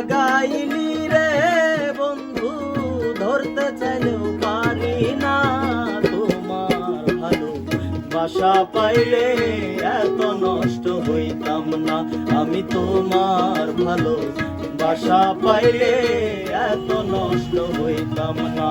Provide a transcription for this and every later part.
লাগাইলি রে বন্ধু, ধরতে চাইলেও পারি না তোমার ভালো বাসা পাইলে এত নষ্ট হইতাম না। আমি তোমার ভালো বাসা পাইলে এত নষ্ট হইতাম না।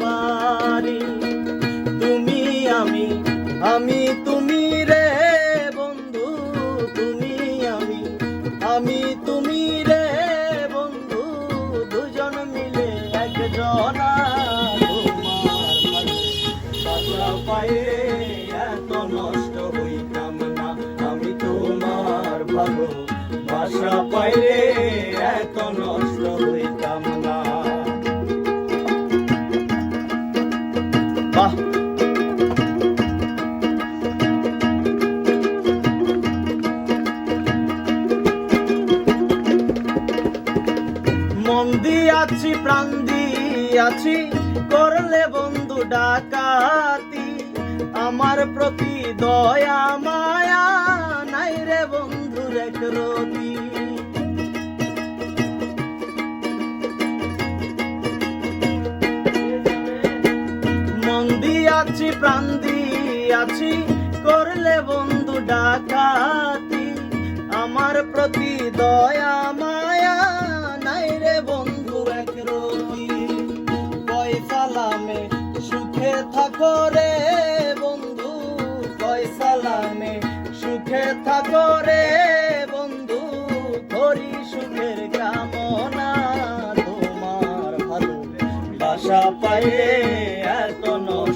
পারি। তুমি আমি আমি তুমি রে বন্ধু, তুমি আমি আমি তুমি রে বন্ধু, দুজন মিলে একজনা তোমার এত নষ্ট হইতাম না। আমি তোমার ভালো বাসা পাইলে এত নষ্ট হইতাম বাহ মন দিয়াছি, প্রাণ দিয়াছি, করলে বন্ধু ডাকাতি। আমার প্রতি দয়া, মায়া, নাই রে বন্ধু রেখ দিয়াছি প্রাণ দিয়াছি, করলে বন্ধু ডাকাতি। আমার প্রতি দয়া, মায়া নাই রে বন্ধু এক রতি। পয়সালামে সুখে থাকো রে বন্ধু পয়সালামে সুখে থাকো রে বন্ধু। করি সুখের কামনা তোমার ভালো বাসা পাইলে এত নষ্ট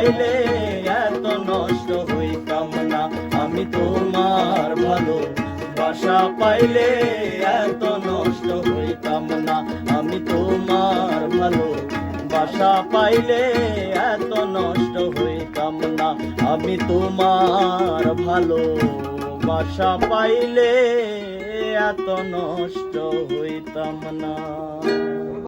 পাইলে এত নষ্ট হইতাম না আমি তোমার ভালো বাসা পাইলে এত নষ্ট হইতাম না আমি তোমার ভালো বাসা পাইলে এত নষ্ট হইতাম না আমি তোমার ভালো বাসা পাইলে এত নষ্ট হইতাম না